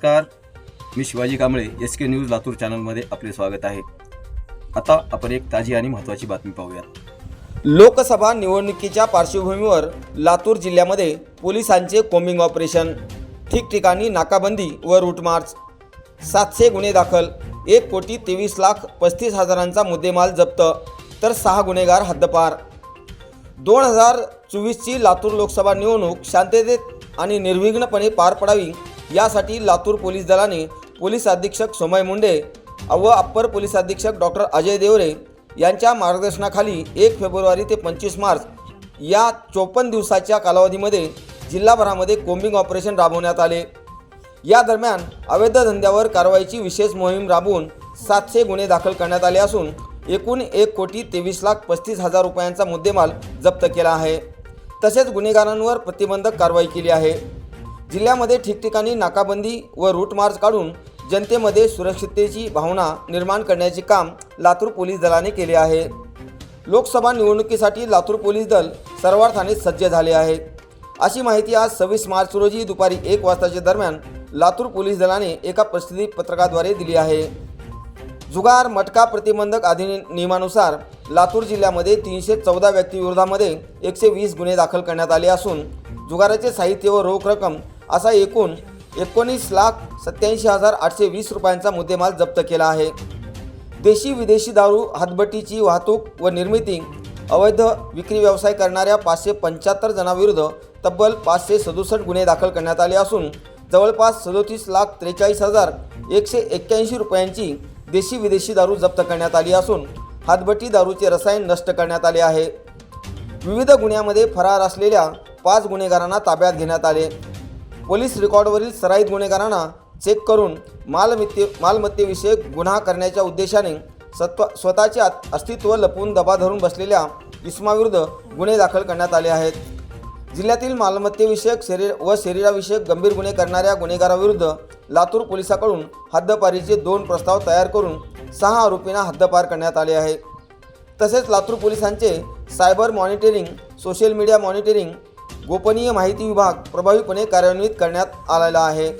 नमस्कार. मी Shivaji Kamble S K news Latur चॅनलमध्ये आपले स्वागत आहे. आता आपण एक ताजी आणि महत्त्वाची बातमी पाहूयात लोकसभा निवडणुकीच्या पार्श्वभूमीवर लातूर जिल्ह्यामध्ये पोलिसांचे कोम्बिंग ऑपरेशन. ठिकठिकाणी नाकाबंदी व रूटमार्च सातशे गुन्हे दाखल एक कोटी तेवीस लाख पस्तीस हजारांचा मुद्देमाल जप्त तर सहा गुन्हेगार हद्दपार. दोन हजार चोवीसची लातूर लोकसभा निवडणूक शांततेत आणि निर्विघ्नपणे पार पडावी यासाठी लातूर पोलीस दलाने पोलीस अधीक्षक सोमय मुंडे व अप्पर पोलीस अधीक्षक डॉक्टर अजय देवरे यांच्या मार्गदर्शनाखाली एक फेब्रुवारी ते पंचवीस मार्च या चोपन्न दिवसाच्या कालावधीमध्ये जिल्हाभरामध्ये कोम्बिंग ऑपरेशन राबवण्यात आले. या दरम्यान अवैध धंद्यावर कारवाईची विशेष मोहीम राबवून सातशे गुन्हे दाखल करण्यात आले असून एकूण एक कोटी तेवीस लाख पस्तीस हजार रुपयांचा मुद्देमाल जप्त केला आहे. तसेच गुन्हेगारांवर प्रतिबंधक कारवाई केली आहे. जिल्ह्यामध्ये ठिकठिकाणी नाकाबंदी व रूट मार्च काढून जनतेमध्ये सुरक्षिततेची भावना निर्माण करण्याचे काम लातूर पोलीस दलाने केले आहे. लोकसभा निवडणुकीसाठी लातूर पोलीस दल सर्वार्थाने सज्ज झाले आहे. अशी माहिती आज सव्वीस मार्च रोजी दुपारी एक वाजताच्या दरम्यान लातूर पोलीस दलाने एका प्रसिद्धी पत्रकाद्वारे दिली आहे. जुगार मटका प्रतिबंधक अधिनियमानुसार लातूर जिल्ह्यामध्ये तीनशे चौदा व्यक्तीविरोधामध्ये एकशे वीस गुन्हे दाखल करण्यात आले असून जुगाराचे साहित्य व रोख रक्कम असा एकूण एकोणीस लाख सत्याऐंशी हजार आठशे वीस रुपयांचा मुद्देमाल जप्त केला आहे. देशी विदेशी दारू हातबटीची वाहतूक व निर्मिती अवैध विक्री व्यवसाय करणाऱ्या पाचशे पंच्याहत्तर जणांविरुद्ध तब्बल पाचशे सदुसष्ट गुन्हे दाखल करण्यात आले असून जवळपास सदोतीस लाख त्रेचाळीस हजार एकशे एक्क्याऐंशी रुपयांची देशी विदेशी दारू जप्त करण्यात आली असून हातबटी दारूचे रसायन नष्ट करण्यात आले आहे. विविध गुन्ह्यामध्ये फरार असलेल्या पाच गुन्हेगारांना ताब्यात घेण्यात आले. पोलीस रेकॉर्डवरील सराईत गुन्हेगारांना चेक करून मालमत्ते मालमत्तेविषयक गुन्हा करण्याच्या उद्देशाने सत्व स्वतःचे आत- अस्तित्व लपवून दबा धरून बसलेल्या इसमाविरुद्ध गुन्हे दाखल करण्यात आले आहेत. जिल्ह्यातील मालमत्तेविषयक शरीर व शरीराविषयक गंभीर गुन्हे करणाऱ्या गुन्हेगाराविरुद्ध लातूर पोलिसाकडून हद्दपारीचे दोन प्रस्ताव तयार करून सहा आरोपींना हद्दपार करण्यात आले आहे. तसेच लातूर पोलिसांचे cyber monitoring social media monitoring गोपनीय माहिती विभाग प्रभावीपणे कार्यान्वित करण्यात आलेला आहे.